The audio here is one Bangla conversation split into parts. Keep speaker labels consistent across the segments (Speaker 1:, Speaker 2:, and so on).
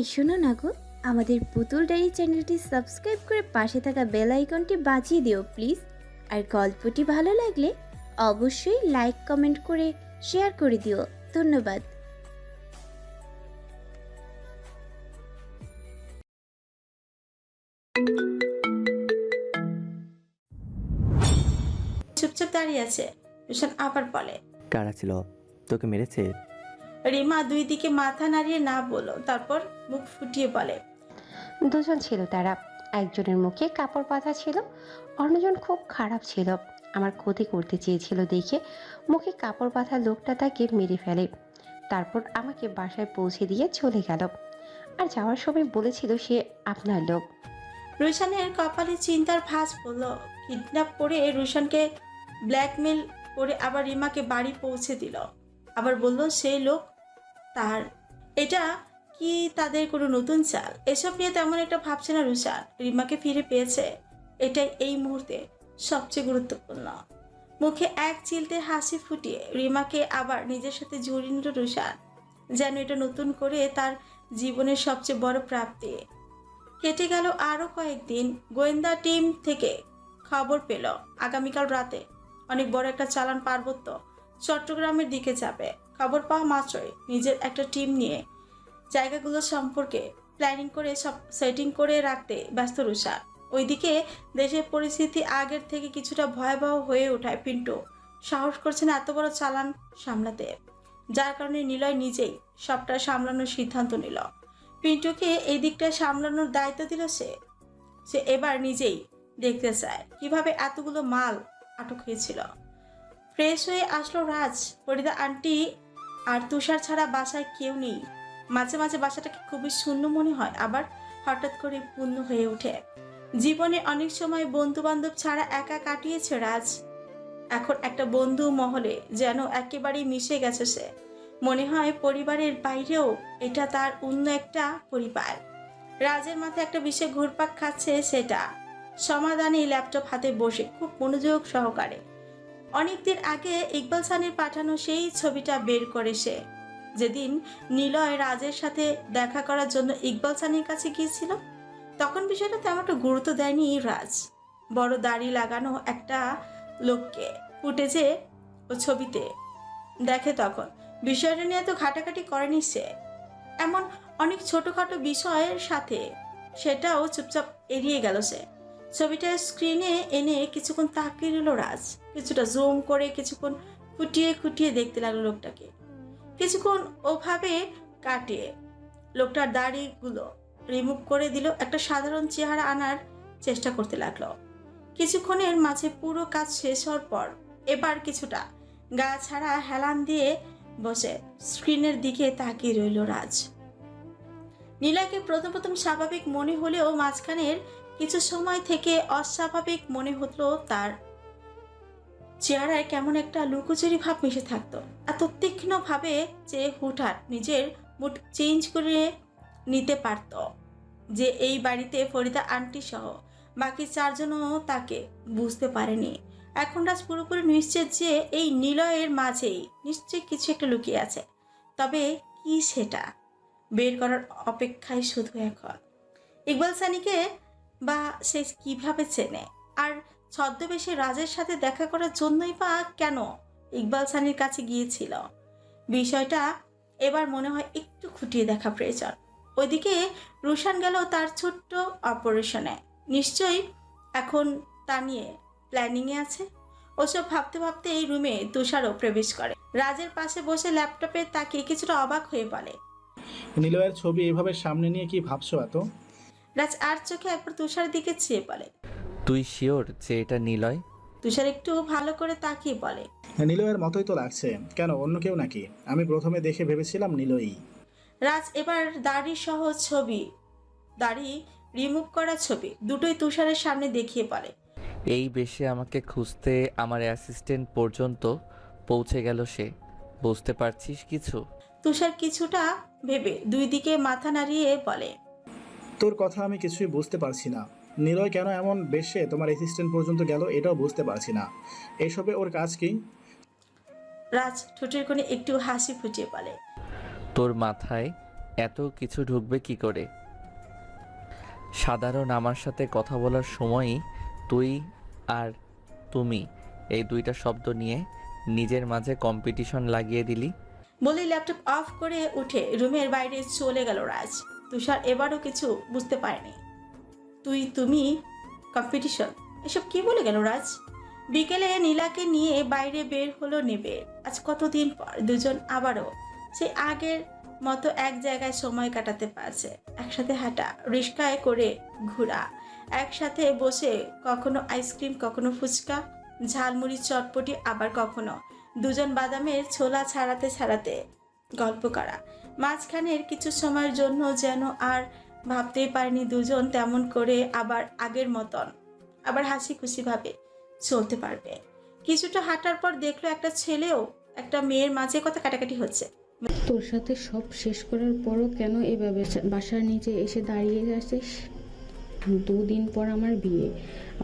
Speaker 1: এই শোনো না গো আমাদের পুতুল ডায়েরি চ্যানেলটি সাবস্ক্রাইব করে পাশে থাকা বেল আইকনটি বাজিয়ে দিও প্লিজ। আর গল্পটি ভালো লাগলে অবশ্যই লাইক কমেন্ট করে শেয়ার করে দিও। ধন্যবাদ।
Speaker 2: চুপচাপ দাঁড়িয়ে আছে রুশান আবার বলে
Speaker 3: কারা ছিল? তোকে মেরেছে?
Speaker 2: রিমা দুই দিকে মাথা নাড়িয়ে না বলো তারপর মুখ ফুটিয়ে বলে
Speaker 4: দুজন ছিল তারা। একজনের মুখে কাপড় বাঁধা ছিল অন্যজন খুব খারাপ ছিল। আমার ক্ষতি করতে চেয়েছিল দেখে মুখে কাপড় বাঁধা লোকটা তাকে মেরে ফেলে। তারপর আমাকে বাসায় পৌঁছে দিয়ে চলে গেল। আর যাওয়ার সময় বলেছিল সে আপনার লোক।
Speaker 2: রুশানের কপালে চিন্তার ভাঁজ পড়ল। কিডন্যাপ করে রুশানকে ব্ল্যাকমেল করে আবার রিমাকে বাড়ি পৌঁছে দিল। আবার বলল সেই লোক তার, এটা কি তাদের কোনো নতুন চাল? এসব নিয়ে তেমন একটা ভাবছে না রুশান রিমাকে ফিরে পেয়েছে। এটাই এই মুহূর্তে সবচেয়ে গুরুত্বপূর্ণ। মুখে এক চিলতে হাসি ফুটিয়ে রিমাকে আবার নিজের সাথে জড়িয়ে নিল রুশান যেন এটা নতুন করে তার জীবনের সবচেয়ে বড় প্রাপ্তি। কেটে গেল আরও কয়েকদিন, গোয়েন্দা টিম থেকে খবর পেল, আগামীকাল রাতে অনেক বড় একটা চালান পার্বত্য চট্টগ্রামের দিকে যাবে। খবর পাওয়া মাত্রই নিজের একটা টিম নিয়ে জায়গাগুলো সম্পর্কে প্ল্যানিং করে সব সেটিং করে রাখতে ব্যস্ত রুষা ওইদিকে দেশের পরিস্থিতি আগের থেকে কিছুটা ভয়াবহ হয়ে ওঠায় পিন্টু। সাহস করছে না এত বড় চালান সামলাতে। যার কারণে নিলয় নিজেই সবটা সামলানোর সিদ্ধান্ত নিল। পিন্টুকে এই দিকটা সামলানোর দায়িত্ব দিল সে। সে এবার নিজেই দেখতে চায় কীভাবে এতগুলো মাল আটক হয়েছিল। ফ্রেশ হয়ে আসলো রাজ। ফরিদা আন্টি আর তুষার ছাড়া বাসায় কেউ নেই। মাঝে মাঝে বাসাটাকে খুবই শূন্য মনে হয়, আবার হঠাৎ করে পূর্ণ হয়ে ওঠে। জীবনে অনেক সময় বন্ধু বান্ধব ছাড়া একা কাটিয়েছে রাজ। এখন একটা বন্ধু মহলে যেন একেবারেই মিশে গেছে সে। মনে হয় পরিবারের বাইরেও এটা তার অন্য একটা পরিবার। রাজের মাথায় একটা বিশেষ ঘুরপাক খাচ্ছে সেটা। সমাধানে ল্যাপটপ হাতে বসে খুব মনোযোগ সহকারে। অনেকদিন আগে ইকবাল সানির পাঠানো সেই ছবিটা বের করে সে। যেদিন নিলয় রাজের সাথে দেখা করার জন্য ইকবাল সানির কাছে গিয়েছিল, তখন বিষয়টা তেমন একটা গুরুত্ব দেয়নি রাজ। বড় দাড়ি লাগানো একটা লোককে ফুটেছে ও ছবিতে। দেখে তখন বিষয়টা নিয়ে তো ঘাটাঘাটি করেনি সে। এমন অনেক ছোটোখাটো বিষয়ের সাথে সেটাও চুপচাপ এড়িয়ে গেল সে। ছবিটা স্ক্রিনে এনে কিছুক্ষণ তাকিয়ে রইল রাজ। কিছুটা জুম করে কিছুক্ষণ খুটিয়ে খুটিয়ে দেখতে লাগল লোকটাকে। কিছুক্ষণ ওভাবে কাটিয়ে লোকটার দাড়িগুলো রিমুভ করে দিল, একটা সাধারণ চেহারা আনার চেষ্টা করতে লাগল। কিছুক্ষণের মাঝে পুরো কাজ শেষ হওয়ার পর এবার কিছুটা গা ছাড়া হেলান দিয়ে বসে স্ক্রিনের দিকে তাকিয়ে রইল রাজ। নীলাকে প্রথম প্রথম স্বাভাবিক মনে হলেও মাঝখানের কিছু সময় থেকে অস্বাভাবিক মনে হতো তার চেহারায় কেমন একটা লুকোচুরি ভাব মিশে থাকতো। এত তীক্ষ্ণভাবে যে হুটহাট নিজের মুড চেঞ্জ করে নিতে পারত যে এই বাড়িতে ফরিদা আন্টি সহ বাকি চারজনও তাকে বুঝতে পারেনি। এখন রাজ পুরোপুরি নিশ্চিত যে এই নিলয়ের মাঝেই নিশ্চয়ই কিছু একটা লুকিয়ে আছে। তবে কি সেটা? বের করার অপেক্ষায় শুধু এখন। ইকবাল সানিকে বা সে কীভাবে চেনে? আর ছদ্মবেশে রাজের সাথে দেখা করার জন্যই বা কেন ইকবাল সানির কাছে গিয়েছিল? বিষয়টা এবার মনে হয় একটু খুঁটিয়ে দেখা প্রয়োজন। ওইদিকে রুশান গেল তার ছোট্ট অপারেশনে। নিশ্চয়ই এখন তা নিয়ে প্ল্যানিংয়ে আছে। ওসব ভাবতে ভাবতে এই রুমে তুষারও প্রবেশ করে। রাজের পাশে বসে ল্যাপটপে তাকে কিছুটা অবাক হয়ে বলে
Speaker 5: নিলয়ের ছবি এভাবে সামনে নিয়ে কি ভাবছ এত?
Speaker 2: রাজ আর চোখে একবার তুষার দিকে চেয়ে বলে
Speaker 3: তুই শিওর যে এটা নিলয়?
Speaker 2: তুষার একটু ভালো করে তাকিয়ে বলে।
Speaker 5: নিলয়ের মতোই তো লাগছে। কেন অন্য কেউ নাকি? আমি প্রথমে দেখে ভেবেছিলাম নিলয়ই।
Speaker 2: রাজ এবার দাড়ি সহ ছবি। দাড়ি রিমুভ করা ছবি। দুটোই তুষারের সামনে দেখিয়ে বলে।
Speaker 3: এই বেশে আমাকে খুঁজতে আমার অ্যাসিস্ট্যান্ট পর্যন্ত পৌঁছে গেল সে। বুঝতে পারছিস কিছু?
Speaker 2: তুষার কিছুটা ভেবে দুই দিকে মাথা নাড়িয়ে বলে।
Speaker 5: তোর কথা আমি কিছুই বুঝতে পারছি না। নিলয় কেন এমন বেশে তোমার অ্যাসিস্ট্যান্ট পর্যন্ত গেল এটাও বুঝতে পারছি না। এসবে ওর কাজ কি?
Speaker 2: রাজ ঠোঁটের কোণে একটু হাসি ফুটিয়ে বলে
Speaker 3: তোর মাথায় এত কিছু ঢুকবে কি করে? সাধারণ আমার সাথে কথা বলার সময়ই তুই আর তুমি এই দুইটা শব্দ নিয়ে নিজের মাঝে কম্পিটিশন লাগিয়ে দিলি?
Speaker 2: বলেই ল্যাপটপ অফ করে উঠে রুমের বাইরে চলে গেল রাজ। তুষার এবারও কিছু বুঝতে পারেনি। তুই, তুমি কম্পিটিশন এসব কি বলে গেল রাজ? বিকেলে নীলাকে নিয়ে বাইরে বের হলো নেবে। আজ কতদিন পর? দুজন আবারও সে আগের মতো এক জায়গায় সময় কাটাতে পারছে। একসাথে হাঁটা রিস্কায় করে ঘোরা, একসাথে বসে কখনো আইসক্রিম, কখনো ফুচকা, ঝালমুড়ি, চটপটি, আবার কখনো দুজন বাদামের ছোলা ছাড়াতে ছাড়াতে গল্প করা। মাঝখানের কিছু সময়ের জন্য যেন আর ভাবতেই পারেনি দুজন তেমন করে আবার আগের মতন। আবার হাসি খুশিভাবে চলতে পারবে। কিছুটা হাঁটার পর দেখল একটা ছেলেও একটা মেয়ের মাঝে কথা কাটাকাটি হচ্ছে।
Speaker 6: তোর সাথে সব শেষ করার পরও কেন এভাবে বাসার নিচে এসে দাঁড়িয়ে আছিস? দুদিন পর আমার বিয়ে।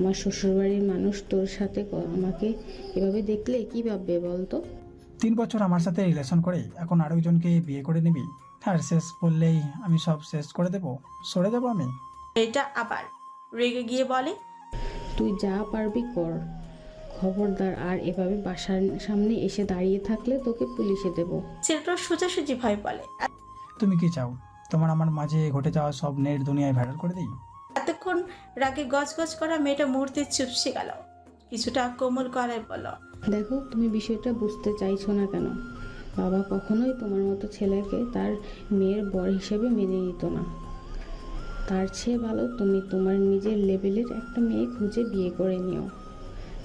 Speaker 6: আমার শ্বশুরবাড়ির মানুষ তোর সাথে ক- আমাকে এভাবে দেখলে কি ভাববে বলতো?
Speaker 7: তিন বছর আমার সাথে রিলেশন করে এখন আরেকজনকে বিয়ে করে নিবি? আর শেষ করলেই আমি সব শেষ করে দেবো? সরে যাব আমি?
Speaker 2: এটা আবার রেগে গিয়ে বলে।
Speaker 6: তুই যা পারবি কর। খবরদার আর এভাবে বাসার সামনে এসে দাঁড়িয়ে থাকলে তোকে পুলিশে দেব।
Speaker 2: ছেলেটা সোজাসুজি ভয় বলে
Speaker 7: তুমি কি চাও তোমার আমার মাঝে ঘটে যাওয়া সব নেট দুনিয়ায় ভাইরাল করে দিই?
Speaker 2: এতক্ষণ রাগে গজগজ করা মেয়েটা মুহূর্তে চুপসে গেল। কিছুটা কোমল গলায় বলো
Speaker 6: দেখো তুমি বিষয়টা বুঝতে চাইছো না কেন? বাবা কখনোই তোমার মতো ছেলেকে তার মেয়ের বর হিসেবে মেনে নিত না। তার চেয়ে ভালো তুমি তোমার নিজের লেভেলের একটা মেয়ে খুঁজে বিয়ে করে নিও।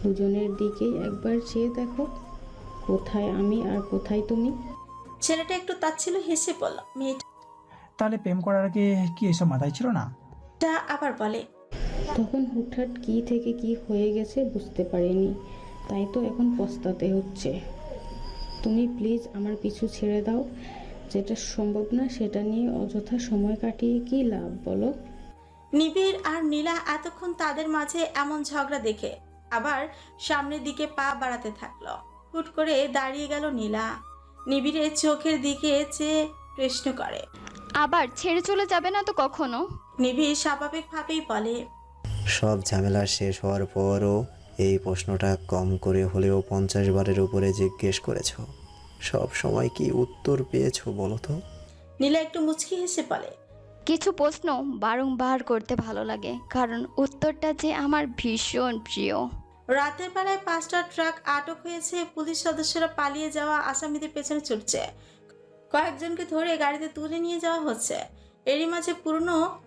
Speaker 6: দুজনের দিকেই একবার চেয়ে দেখো কোথায় আমি আর কোথায় তুমি?
Speaker 2: ছেলেটা একটু তাচ্ছিল হেসে বলল মেয়েটা
Speaker 7: তাহলে প্রেম করার আগে কি এসব মাথায় ছিল না?
Speaker 2: তা আবার বলে
Speaker 6: তখন হুটহাট কি থেকে কি হয়ে গেছে বুঝতে পারিনি। তাই তো এখন পস্তাতে হচ্ছে। তুমি প্লিজ আমার পিছু ছেড়ে দাও। যেটা সম্ভব না সেটা নিয়ে অযথা সময় কাটিয়ে কি লাভ বলো?
Speaker 2: নিবিড় আর নীলা এতক্ষণ তাদের মাঝে এমন ঝগড়া দেখে আবার সামনের দিকে পা বাড়াতে থাকল। হুট করে দাঁড়িয়ে গেল নীলা। নিবিড়ের চোখের দিকে চেয়ে প্রশ্ন করে।
Speaker 8: আবার ছেড়ে চলে যাবে না তো কখনো?
Speaker 2: নিবিড় স্বাভাবিকভাবেই বলে
Speaker 9: সব ঝামেলা শেষ হওয়ার পরও এই প্রশ্নটা কম করে হলেও পঞ্চাশ বারের উপরে জিজ্ঞেস করেছ। সব সময় কি উত্তর পেয়েছ বলো তো?
Speaker 2: নীলা একটু মুচকি হেসে বলে
Speaker 8: কিছু প্রশ্ন বারংবার করতে ভালো লাগে কারণ উত্তরটা যে আমার ভীষণ প্রিয়।
Speaker 2: রাতের বেলায় পাঁচটা ট্রাক আটক হয়েছে পুলিশ সদস্যরা পালিয়ে যাওয়া আসামিদের পেছনে ছুটছে। কয়েকজনকে ধরে গাড়িতে তুলে নিয়ে যাওয়া হচ্ছে। এরই মাঝে পুরনো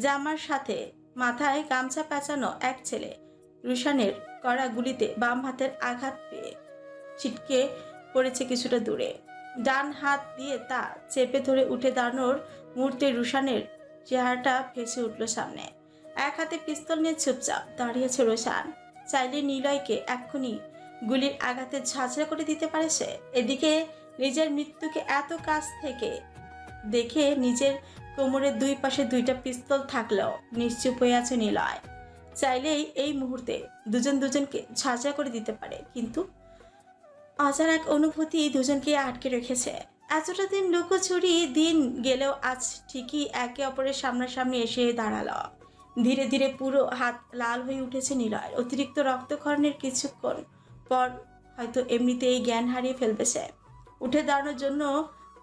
Speaker 2: জামার সাথে মাথায় গামছা পেঁচানো এক ছেলে রুশানের করা গুলিতে বাম হাতের আঘাত পেয়ে ছিটকে পড়েছে কিছুটা দূরে। ডান হাত দিয়ে তা চেপে ধরে উঠে দাঁড়ানোর মুহূর্তে রুশানের চেহারাটা ভেসে উঠল সামনে। এক হাতে পিস্তল নিয়ে চুপচাপ দাঁড়িয়েছে রোশান। চাইলে নিলয়কে এক্ষুনি গুলির আঘাতে ঝাঁঝরা করে দিতে পারে সে। এদিকে নিজের মৃত্যুকে এত কাছ থেকে দেখে নিজের কোমরের দুই পাশে দুইটা পিস্তল থাকলেও নিশ্চুপ হয়ে আছে নিলয়। চাইলেই এই মুহূর্তে দুজন দুজনকে ঝাঁঝরা করে দিতে পারে, কিন্তু অজানা এক অনুভূতি দুজনকে আটকে রেখেছে। এতটা দিন লুকোচুরি দিন গেলেও আজ ঠিকই একে অপরের সামনাসামনি এসে দাঁড়াল। ধীরে ধীরে পুরো হাত লাল হয়ে উঠেছে নিলয়ের অতিরিক্ত রক্তক্ষরণের কিছুক্ষণ পর হয়তো এমনিতেই জ্ঞান হারিয়ে ফেলবে সে উঠে দাঁড়ানোর জন্য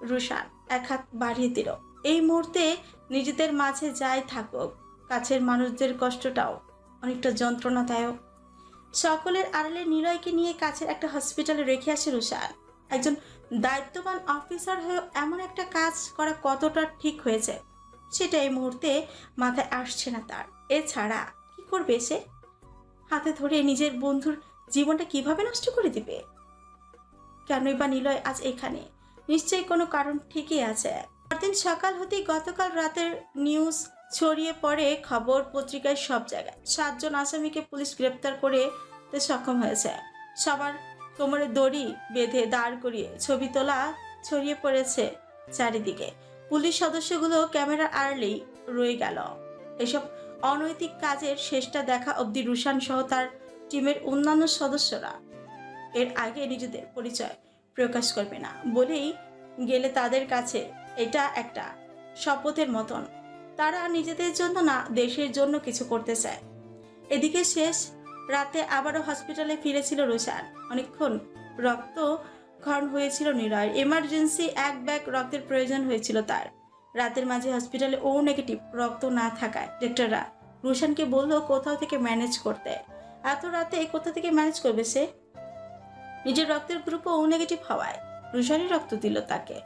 Speaker 2: রুশান এক হাত বাড়িয়ে দিল। এই মুহূর্তে নিজেদের মাঝে যাই থাকুক, কাছের মানুষদের কষ্টটাও অনেকটা যন্ত্রণাদায়ক। সকলের আড়ালে নিলয়কে নিয়ে কাছের একটা হসপিটালে রেখে আসে রুশান একজন দায়িত্ববান অফিসার হয়ে এমন একটা কাজ করা কতটা ঠিক হয়েছে, সেটা এই মুহূর্তে মাথায় আসছে না তার। এছাড়া কি করবে সে? হাতে ধরে নিজের বন্ধুর জীবনটা কীভাবে নষ্ট করে দিবে? কেনই বা নিলয় আজ এখানে? নিশ্চয়ই কোনো কারণ ঠিকই আছে। পরদিন সকাল হতেই গতকাল রাতের নিউজ ছড়িয়ে পড়ে খবর পত্রিকায় সব জায়গায়। সাতজন আসামিকে পুলিশ গ্রেপ্তার করে সক্ষম হয়েছে। সবার কোমরে দড়ি বেঁধে দাঁড় করিয়ে ছবি তোলা ছড়িয়ে পড়েছে চারিদিকে। পুলিশ সদস্যগুলো ক্যামেরার আড়লেই রয়ে গেল। এসব অনৈতিক কাজের শেষটা দেখা অবধি রুশান সহ তার টিমের অন্যান্য সদস্যরা। এর আগে নিজেদের পরিচয় প্রকাশ করবে না বলেই গেলে তাদের কাছে এটা একটা শপথের মতন তারা নিজেদের জন্য না, দেশের জন্য কিছু করতে চায়। এদিকে শেষ, রাতে আবারও হসপিটালে ফিরেছিল রুশান। অনেকক্ষণ রক্ত ক্ষরণ হয়েছিল নিলয়ের এমার্জেন্সি এক ব্যাগ রক্তের প্রয়োজন হয়েছিল তার। রাতের মাঝে হসপিটালে ও নেগেটিভ রক্ত না থাকায় ডাক্তাররা রুশানকে বলল, কোথাও থেকে ম্যানেজ করতে। এত রাতে কোথা থেকে ম্যানেজ করবে সে? নিজের রক্তের গ্রুপও ও নেগেটিভ হওয়ায়। রুশানই রক্ত দিল তাকে।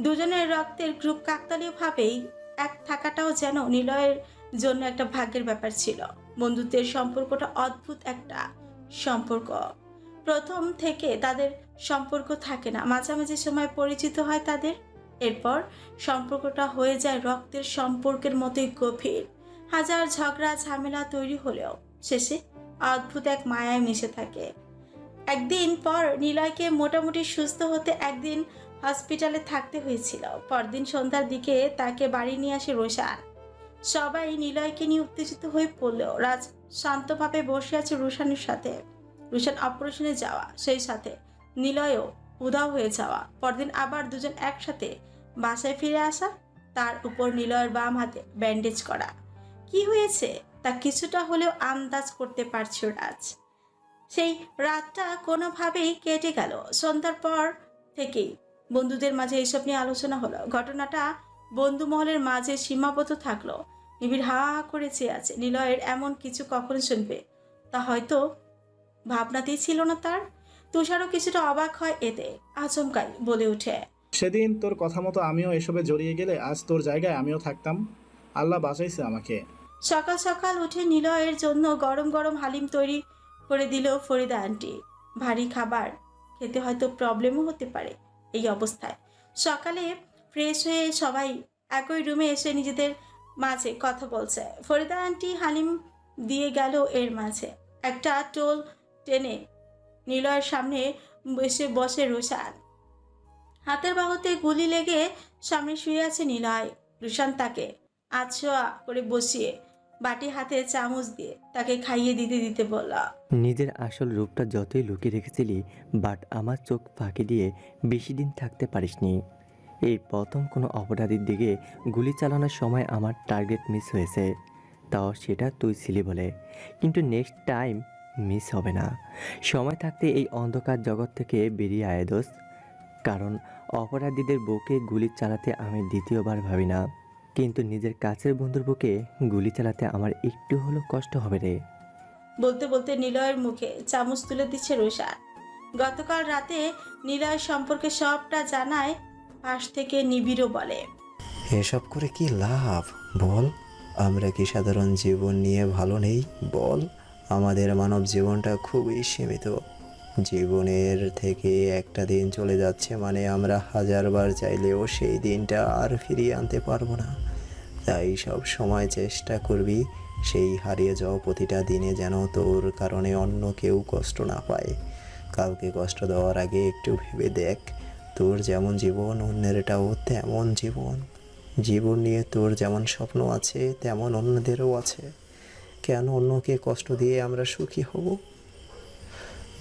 Speaker 2: দুজনের রক্তের গ্রুপ কাকতালীয়ভাবেই এক থাকাটাও যেন নিলয়ের জন্য একটা ভাগ্যের ব্যাপার ছিল। বন্ধুত্বের সম্পর্কটা অদ্ভুত একটা সম্পর্ক। প্রথম থেকে তাদের সম্পর্ক থাকে না। মাঝামাঝি সময় পরিচিত হয় তাদের। এরপর সম্পর্কটা হয়ে যায় রক্তের সম্পর্কের মতোই গভীর। হাজার ঝগড়া, ঝামেলা তৈরি হলেও শেষে অদ্ভুত এক মায়ায় মিশে থাকে। একদিন পর নিলয়কে মোটামুটি সুস্থ হতে একদিন হসপিটালে থাকতে হয়েছিল। পরদিন সন্ধ্যার দিকে তাকে বাড়ি নিয়ে আসে রোশান। সবাই নিলয়কে নিয়ে উত্তেজিত হয়ে পড়লেও রাজ শান্তভাবে বসে আছে রুশানের সাথে। রুশান অপারেশনে যাওয়া, সেই সাথে নিলয়ও উধাও হয়ে যাওয়া। পরদিন আবার দুজন একসাথে বাসায় ফিরে আসা, তার উপর নিলয়ের বাম হাতে ব্যান্ডেজ করা। কি হয়েছে? তা কিছুটা হলেও আন্দাজ করতে পারছে, রাজ। সেই রাতটা কোনোভাবেই কেটে গেল। সন্ধ্যার পর থেকেই বন্ধুদের মাঝে এইসব নিয়ে আলোচনা হলো। ঘটনাটা বন্ধু মহলের মাঝে সীমাবদ্ধ থাকল। নিবিড় হা হা করে চেয়ে আছে। নিলয়ের এমন কিছু কখন শুনবে? তা হয়তো ভাবনাতেই ছিল না তার। তুষারও কিছুটা অবাক হয় এতে। আচমকাই বলে ওঠে।
Speaker 5: সেদিন তোর কথা মতো আমিও এসবে জড়িয়ে গেলে আজ তোর জায়গায় আমিও থাকতাম। আল্লাহ বাঁচাইছে আমাকে।
Speaker 2: সকাল সকাল উঠে নিলয়ের জন্য গরম গরম হালিম তৈরি করে দিল ফরিদা আন্টি। ভারী খাবার। খেতে হয়তো প্রবলেমও হতে পারে। এই অবস্থায়। সকালে ফ্রেশ হয়ে সবাই একই রুমে এসে নিজেদের মাঝে কথা বলছে। ফরিদা আন্টি হালিম দিয়ে গেল এর মাঝে। একটা টোল টেনে নিলয়ের সামনে বসে বসে রুশান। হাতের বাহুতে গুলি লেগে সামনে শুয়ে আছে নিলয়। রুশান তাকে আছোয়া করে বসিয়ে বাটি হাতে চামচ দিয়ে তাকে খাইয়ে দিতে দিতে বলল,
Speaker 10: নিজের আসল রূপটা যতই লুকিয়ে রেখেছিলি, বাট আমার চোখ ফাঁকি দিয়ে বেশি দিন থাকতে পারিসনি। এই প্রথম কোনো অপরাধীর দিকে গুলি চালানোর সময় আমার টার্গেট মিস হয়েছে। তাও সেটা তুই ছিলি বলে। কিন্তু নেক্সট টাইম মিস হবে না। সময় থাকতে এই অন্ধকার জগৎ থেকে বেরিয়ে আয় দোস্ত। কারণ অপরাধীদের বুকে গুলি চালাতে আমি দ্বিতীয়বার ভাবি না। কিন্তু নিজের কাছের বন্ধুর বুকে গুলি চালাতে আমার একটু হলেও কষ্ট হবে রে।
Speaker 2: বলতে বলতে নিলয়ের মুখে চামচ তুলে দিচ্ছে রোশান গতকাল রাতে নিলয়ের সম্পর্কে সবটা জানায় পাশ থেকে নিবিড়ও বলে।
Speaker 9: এসব করে কি লাভ? বল আমরা কি সাধারণ জীবন নিয়ে ভালো নেই? বল আমাদের মানব জীবনটা খুবই সীমিত। জীবনের থেকে একটা দিন চলে যাচ্ছে মানে আমরা হাজারবার চাইলেও সেই দিনটা আর ফিরিয়ে আনতে পারব না। তাই সব সময় চেষ্টা করবি সেই হারিয়ে যাওয়া প্রতিটা দিনে যেন তোর কারণে অন্য কেউ কষ্ট না পায়। কাউকে কষ্ট দেওয়ার আগে একটু ভেবে দেখ, তোর যেমন জীবন অন্যেরটাও তেমন জীবন। জীবন নিয়ে তোর যেমন স্বপ্ন আছে, তেমন অন্যদেরও আছে। কেন অন্যকে কষ্ট দিয়ে আমরা সুখী হব?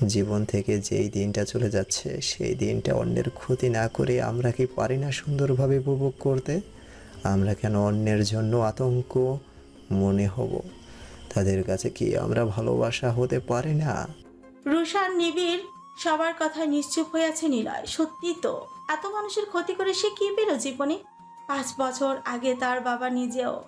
Speaker 9: জীবন থেকে যেই দিনটা চলে যাচ্ছে, সেই দিনটা অন্যের ক্ষতি না করে আমরা কি পারি না সুন্দরভাবে উপভোগ করতে? আমরা কেন অন্যের জন্য আতঙ্ক মনে হব? তাদের কাছে কি আমরা ভালোবাসা হতে পারি না?
Speaker 2: রুশান, নিবিড়, সবার কথায় নিশ্চুপ হয়ে আছে নিলয়। সত্যি তো, এত মানুষের ক্ষতি করে সে কি পেল জীবনে? পাঁচ বছর আগে তার বাবা নিজেও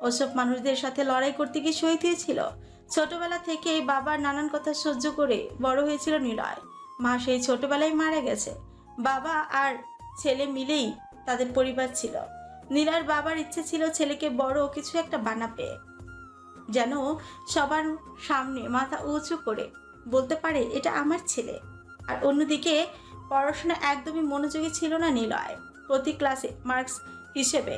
Speaker 2: ওসব মানুষদের সাথে লড়াই করতে গিয়ে শহীদ হয়েছিল। ছোটবেলা থেকেই বাবার নানান কথা সহ্য করে বড় হয়েছিল নিলয়। মা সেই ছোটবেলায় মারা গেছে। বাবা আর ছেলে মিলেই তাদের পরিবার ছিল। নীলার বাবার ইচ্ছে ছিল ছেলেকে বড় কিছু একটা বানাবে যেন সবার সামনে মাথা উঁচু করে বলতে পারে, এটা আমার ছেলে। আর অন্যদিকে পড়াশোনা একদমই মনোযোগী ছিল না নিলয়। প্রতি ক্লাসে মার্কস হিসেবে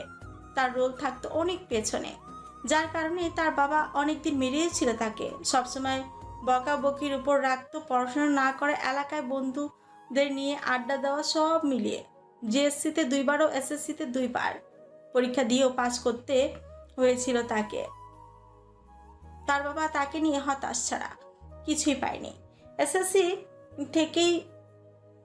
Speaker 2: তার রোল থাকতো অনেক পেছনে। যার কারণে তার বাবা অনেকদিন মেরিয়েছিল তাকে। সবসময় বকাবকির উপর রাখতো, পড়াশোনা না করে এলাকায় বন্ধুদের নিয়ে আড্ডা দেওয়া সব মিলিয়ে। জিএসসিতে দুইবার ও এসএসসিতে দুইবার পরীক্ষা দিয়েও পাশ করতে হয়েছিল তাকে। তার বাবা তাকে নিয়ে হতাশ ছাড়া কিছুই পায়নি। এসএসসি থেকেই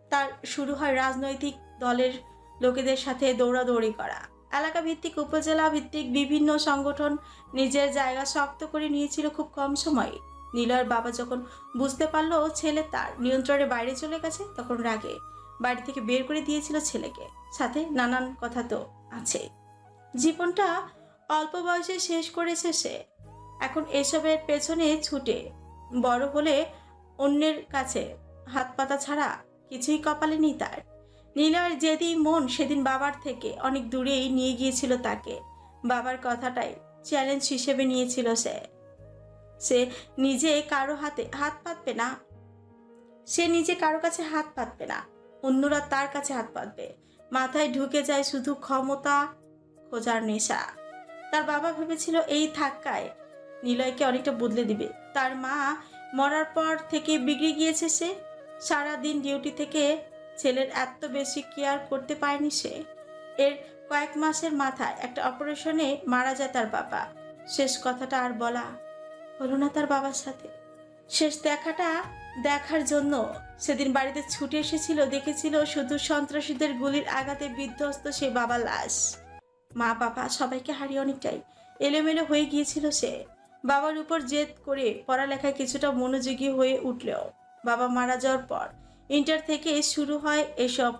Speaker 2: তার শুরু হয় রাজনৈতিক দলের লোকেদের সাথে দৌড়াদৌড়ি করা। এলাকা ভিত্তিক উপজেলা ভিত্তিক বিভিন্ন সংগঠন নিজের জায়গা শক্ত করে নিয়েছিল খুব কম সময়ে। নীলয়ের বাবা যখন বুঝতে পারল ছেলে তার নিয়ন্ত্রণের বাইরে চলে গেছে, তখন রাগে বাড়ি থেকে বের করে দিয়েছিল ছেলেকে। সাথে নানান কথা তো আছে। জীবনটা অল্প বয়সে শেষ করেছে সে। এখন এসবের পেছনে ছুটে বড় হলে অন্যের কাছে হাত পাতা ছাড়া কিছুই কপালে নেই তার। নীলয়ের যেদিন মন সেদিন বাবার থেকে অনেক দূরেই নিয়ে গিয়েছিল তাকে। বাবার কথাটাই চ্যালেঞ্জ হিসেবে নিয়েছিল সে। সে নিজে কারও হাতে হাত পাতবে না। সে নিজে কারও কাছে হাত পাতবে না। অন্যরা তার কাছে হাত পাতবে। মাথায় ঢুকে যায় শুধু ক্ষমতা খোঁজার নেশা। তার বাবা ভেবেছিল এই ধাক্কায় নিলয়কে অনেকটা বদলে দিবে। তার মা মরার পর থেকে বিগড়ে গিয়েছে সে। সারাদিন ডিউটি থেকে ছেলের এত বেশি কেয়ার করতে পারেনি সে। এর কয়েক মাসের মাথায় একটা অপারেশনে মারা যায় তার বাবা। শেষ কথাটা আর বলা হলো না তার বাবার সাথে। শেষ দেখাটা দেখার জন্য সেদিন বাড়িতে ছুটে এসেছিল, দেখেছিল শুধু সন্ত্রাসীদের গুলির আঘাতে বিধ্বস্ত সে বাবা লাশ। মা, বাবা সবাইকে হারিয়ে অনেকটাই এলোমেলো হয়ে গিয়েছিল সে। বাবার উপর জেদ করে পড়ালেখায় কিছুটা মনোযোগী হয়ে উঠলেও বাবা মারা যাওয়ার পর ইন্টার থেকে শুরু হয় এসব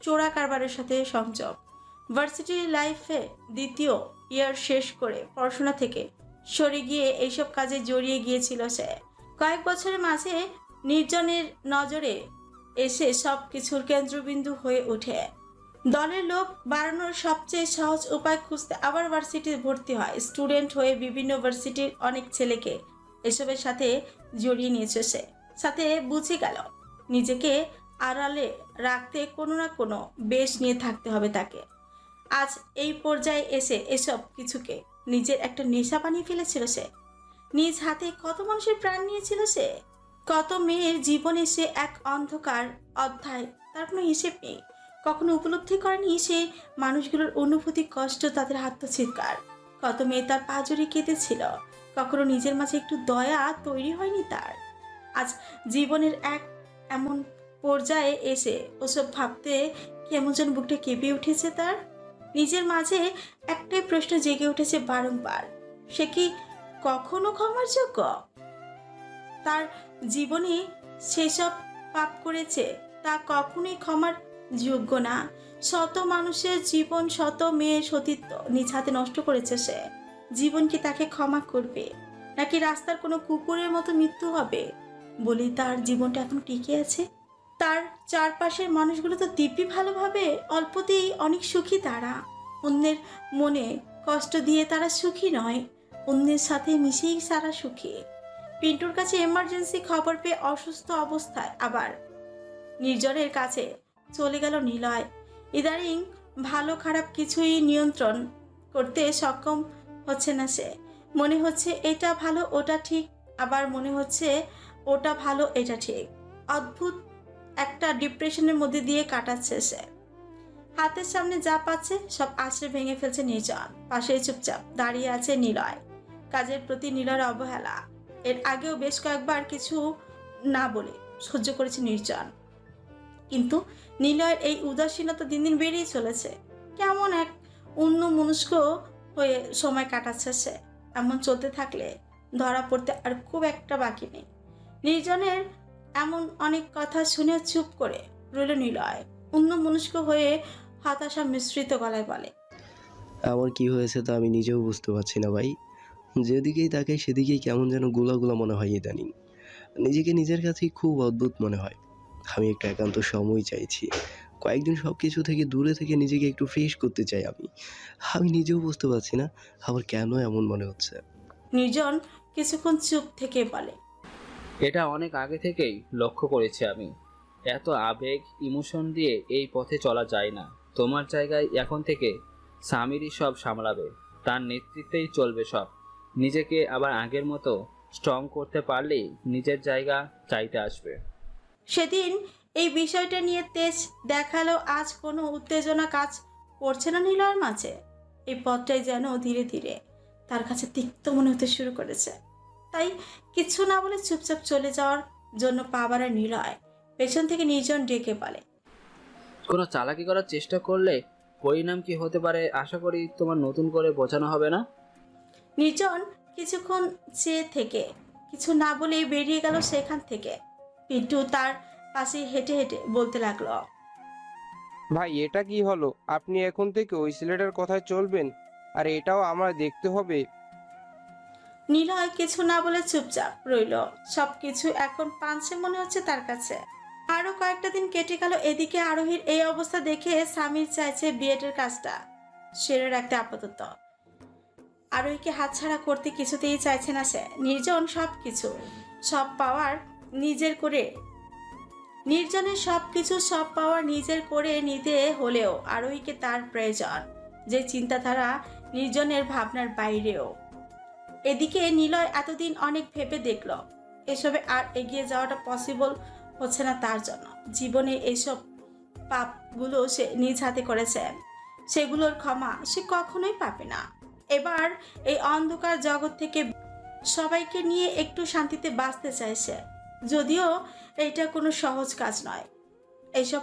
Speaker 2: চোরা কারবারের সাথে সংযোগ ভার্সিটি লাইফে দ্বিতীয় ইয়ার শেষ করে পড়াশোনা থেকে সরে গিয়ে এইসব কাজে জড়িয়ে গিয়েছিল সে। কয়েক বছরের মাঝে নির্জনের নজরে এসে সব কিছুর কেন্দ্রবিন্দু হয়ে ওঠে। দলের লোক বাড়ানোর সবচেয়ে সহজ উপায় খুঁজতে আবার ভার্সিটিতে ভর্তি হয়। স্টুডেন্ট হয়ে বিভিন্ন ভার্সিটির অনেক ছেলেকে এসবের সাথে জড়িয়ে নিয়েছে সে। সাথে বুঝে গেল নিজেকে আড়ালে রাখতে কোনো না কোনো বেশ নিয়ে থাকতে হবে তাকে। আজ এই পর্যায়ে এসে এসব কিছুকে নিজের একটা নেশা বানিয়ে ফেলেছিল সে। নিজ হাতে কত মানুষের প্রাণ নিয়েছিল সে? কত মেয়ের জীবনে সে এক অন্ধকার অধ্যায়, তার কোনো হিসেব নেই। কখনো উপলব্ধি করেনি সে মানুষগুলোর অনুভূতি কষ্ট তাদের আত্মচিৎকার। কত মেয়ে তার পাজরে কেঁদেছিল। কখনো নিজের মাঝে একটু দয়া তৈরি হয়নি তার। আজ জীবনের এক এমন পর্যায়ে এসে ওসব ভাবতে কেমন যেন বুকটা কেঁপে উঠেছে তার। নিজের মাঝে একটাই প্রশ্ন জেগে উঠেছে বারংবার, সে কি কখনো ক্ষমার যোগ্য? তার জীবনে সেসব পাপ করেছে, তা কখনোই ক্ষমার যোগ্য না। শত মানুষের জীবন, শত মেয়ের সতীত্ব নিজ হাতে নষ্ট করেছে সে। জীবন কি তাকে ক্ষমা করবে, নাকি রাস্তার কোনো কুকুরের মতো মৃত্যু হবে? বলি, তার জীবনটা এখন টিকে আছে? তার চারপাশের মানুষগুলো তো দিব্যি ভালোভাবে, অল্পতেই অনেক সুখী তারা। অন্যের মনে কষ্ট দিয়ে তারা সুখী নয়, অন্যের সাথে মিশেই সারা সুখী। পিন্টুর কাছে এমার্জেন্সি খবর পেয়ে অসুস্থ অবস্থায় আবার নির্জনের কাছে চলে গেল নিলয়। ইদারিং ভালো খারাপ কিছুই নিয়ন্ত্রণ করতে সক্ষম হচ্ছে না সে। মনে হচ্ছে এটা ভালো, ওটা ঠিক। আবার মনে হচ্ছে ওটা ভালো, এটা ঠিক। অদ্ভুত একটা ডিপ্রেশনের মধ্যে দিয়ে কাটাচ্ছে সে। হাতের সামনে যা পাচ্ছে, সব আশ্রে ভেঙে ফেলছে নির্জন। পাশে চুপচাপ দাঁড়িয়ে আছে নিলয়। কাজের প্রতি নিলয়ের অবহেলা। এর আগেও বেশ কয়েকবার কিছু না বলে সহ্য করেছে নির্জন। কিন্তু নিলয়ের এই উদাসীনতা দিন দিন বেড়েই চলেছে। কেমন এক অন্য মনস্ক হয়ে সময় কাটাচ্ছে সে। এমন চলতে থাকলে ধরা পড়তে আর খুব একটা বাকি নেই। নির্জনের এমন অনেক কথা শুনে চুপ করে রইল নিলয়। অন্য মনস্ক হয়ে হতাশা মিশ্রিত গলায় বলে
Speaker 11: আমার কি হয়েছে তা আমি নিজেও বুঝতে পারছি না ভাই। যেদিকেই তাকে সেদিকেই কেমন যেন গোলা গোলা মনে হয় ইদানিং। নিজেকে নিজের কাছেই খুব অদ্ভুত মনে হয়। আমি একটু একান্ত সময় চাইছি। কয়েকদিন সব কিছু থেকে দূরে থেকে নিজেকে একটু ফ্রেশ করতে চাই আমি। আমি নিজেও বুঝতে পারছি না আবার কেন এমন মনে হচ্ছে?
Speaker 2: নির্জন কিছুক্ষণ চুপ থেকে বলে
Speaker 12: এটা অনেক আগে থেকেই লক্ষ্য করেছি আমি। এত আবেগ, ইমোশন দিয়ে এই পথে চলা যায় না। তোমার জায়গায় এখন থেকে স্বামীরই সব সামলাবে। তার নেতৃত্বেই চলবে সব। নিজেকে আবার আগের মতো স্ট্রং করতে পারলেই নিজের জায়গা চাইতে আসবে।
Speaker 2: সেদিন এই বিষয়টা নিয়ে তেজ দেখাল আজ কোনো উত্তেজনা কাজ করছে না নিলয়ের মাঝে। এই পথটাই যেন ধীরে ধীরে তার কাছে তিক্ত মনে হতে শুরু করেছে। তাই কিছু না বলে চুপচাপ চলে যাওয়ার জন্য পা বাড়ায় নিলয়। পেছন থেকে নির্জন ডেকে বলে
Speaker 12: কোনো চালাকি করার চেষ্টা করলে পরিণাম কি হতে পারে? আশা করি তোমার নতুন করে বোঝানো হবে না।
Speaker 2: নির্জন কিছুক্ষণ চেয়ে থেকে কিছু না বলেই বেরিয়ে গেল সেখান থেকে। পিন্টু তার পাশে হেঁটে হেঁটে বলতে লাগল
Speaker 13: ভাই এটা কি হলো? আপনি এখন থেকে ওই ছেলেটার কথায় চলবেন? আর এটাও আমার দেখতে হবে।
Speaker 2: নিলয় কিছু না বলে চুপচাপ রইল। সব কিছু এখন পাঞ্চে মনে হচ্ছে তার কাছে। আরও কয়েকটা দিন কেটে গেল এদিকে আরোহীর এই অবস্থা দেখে স্বামীর চাইছে বিয়েটের কাজটা। সেরে রাখতে আপাতত। আরোহীকে হাতছাড়া করতে কিছুতেই চাইছে না সে। নির্জন সব কিছু সব পাওয়ার নিজের করে। নির্জনের সব কিছু সব পাওয়ার নিজের করে নিতে হলেও আরোহীকে তার প্রয়োজন। যে চিন্তাধারা নির্জনের ভাবনার বাইরেও। এদিকে নিলয় এতদিন অনেক ভেবে দেখল, এসবে আর এগিয়ে যাওয়াটা পসিবল হচ্ছে না তার জন্য। জীবনে এসব পাপগুলো সে নিজ হাতে করেছে। সেগুলোর ক্ষমা সে কখনোই পাবে না। এবার এই অন্ধকার জগৎ থেকে সবাইকে নিয়ে একটু শান্তিতে বাঁচতে চাইছে যদিও এইটা কোনো সহজ কাজ নয়। এইসব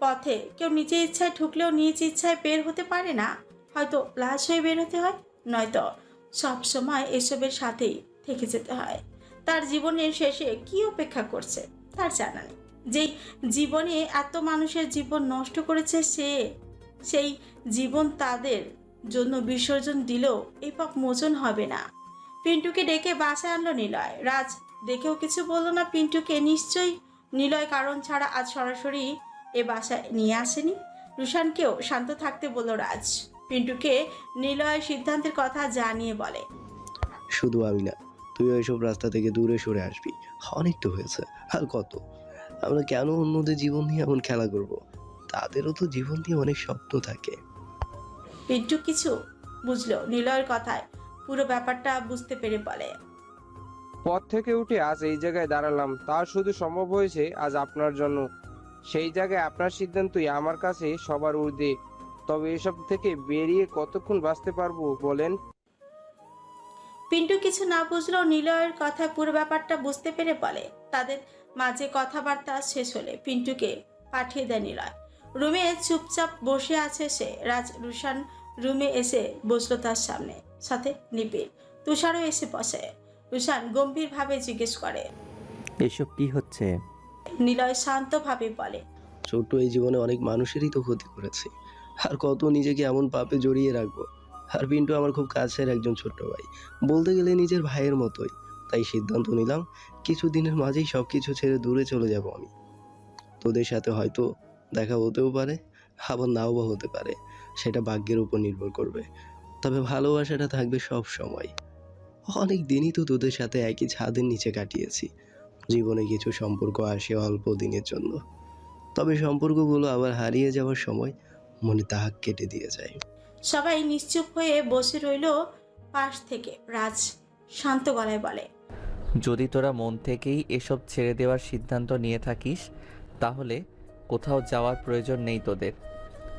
Speaker 2: পথে কেউ নিজের ইচ্ছায় ঢুকলেও নিজ ইচ্ছায় বের হতে পারে না। হয়তো লাশ হয়ে বের হতে হয়, নয়তো সব সময় এসবের সাথেই থেকে যেতে হয়। তার জীবনের শেষে কি অপেক্ষা করছে তার জানা নেই। যেই জীবনে এত মানুষের জীবন নষ্ট করেছে সে, সেই জীবন তাদের জন্য বিসর্জন দিলেও এই পাপ মোচন হবে না। পিন্টুকে ডেকে বাসায় আনলো নিলয়। রাজ, দেখেও কিছু বলল না পিন্টুকে? নিশ্চয়ই। নিলয় কারণ ছাড়া আজ সরাসরি এ বাসায় নিয়ে আসেনি। রুশানকেও শান্ত থাকতে বলল রাজ। পিন্টুকে নিলয়ের সিদ্ধান্তের কথা জানিয়ে বলে।
Speaker 11: শুধু আমি না তুই ওইসব রাস্তা থেকে দূরে সরে আসবি। অনেক তো হয়েছে আর কত? আমরা কেন অন্যদের জীবন নিয়ে এমন খেলা করব? তাদেরও তো জীবন নিয়ে অনেক স্বপ্ন থাকে।
Speaker 2: পিন্টু কিছু বুঝলো নিলয়ের কথায় পুরো ব্যাপারটা বুঝতে পেরে বলে।
Speaker 13: পথ থেকে উঠে আজ এই জায়গায় দাঁড়ালাম তা শুধু সম্ভব হয়েছে আজ আপনার জন্য। সেই জায়গায় আপনার সিদ্ধান্তই আমার কাছে সবার ঊর্ধ্বে। তবে এসব থেকে বেরিয়ে কতক্ষণ বাঁচতে পারব বলেন?
Speaker 2: পিন্টু কিছু না বুঝলেও নিলয়ের কথায় পুরো ব্যাপারটা বুঝতে পেরে বলে। তাদের মাঝে কথাবার্তা শেষ হলে পিন্টুকে পাঠিয়ে দেয় নিলয়। রুমে চুপচাপ বসে আছে সে। রাজ রুশান রুমে এসে বসল তার সামনে। সাথে নিবিড় তুষারও এসে বসে। রুশান গম্ভীরভাবে জিজ্ঞেস করে
Speaker 10: এসব কি হচ্ছে?
Speaker 2: নিলয় শান্তভাবে বলে
Speaker 11: ছোট এই জীবনে অনেক মানুষেরই তো ক্ষতি করেছি। আর কত নিজেকে এমন পাপে জড়িয়ে রাখব? আর পিন্টু আমার খুব কাছের একজন ছোট্ট ভাই। বলতে গেলে নিজের ভাইয়ের মতোই। তাই সিদ্ধান্ত নিলাম কিছু দিনের মাঝেই সব কিছু ছেড়ে দূরে চলে যাব আমি। তোদের সাথে হয়তো দেখা হতেও পারে, আবার নাও বা হতে পারে। সেটা ভাগ্যের উপর নির্ভর করবে। তবে ভালোবাসাটা থাকবে সব সময়। অনেক দিনই তো তোদের সাথে একই ছাদের নিচে কাটিয়েছি। জীবনে কিছু সম্পর্ক আসে অল্প দিনের জন্য। তবে সম্পর্কগুলো আবার হারিয়ে যাওয়ার সময় মনে দাগ কেটে দিয়ে যায়।
Speaker 2: সবাই নিশ্চুপ হয়ে বসে রইল পাশ থেকে। রাজ শান্ত গলায় বলে
Speaker 3: যদি তোরা মন থেকেই এসব ছেড়ে দেওয়ার সিদ্ধান্ত নিয়ে থাকিস তাহলে কোথাও যাওয়ার প্রয়োজন নেই তোদের।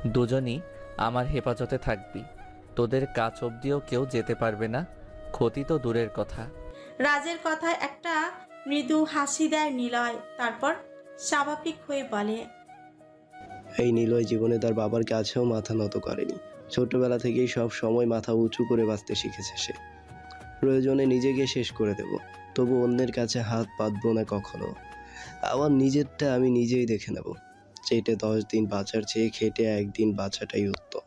Speaker 3: দুজনই আমার হেফাজতে থাকবি। তোদের কাছ অবধিও কেউ যেতে পারবে না। ক্ষতি তো দূরের কথা।
Speaker 2: রাজের কথায় একটা মৃদু হাসি দেয় নিলয়। তারপর স্বাভাবিক হয়ে বলে
Speaker 11: এই নিলয় জীবনে তার বাবার কাছেও মাথা নত করেনি। ছোটবেলা থেকেই সব সময় মাথা উঁচু করে বাঁচতে শিখেছে সে। প্রয়োজনে নিজেকে শেষ করে দেব, তবু অন্যের কাছে হাত পাতব না কখনো। আমার নিজেরটা আমি নিজেই দেখে নেব চেটে দশ দিন বাঁচার চেয়ে খেটে একদিন বাঁচাটাই উত্তম।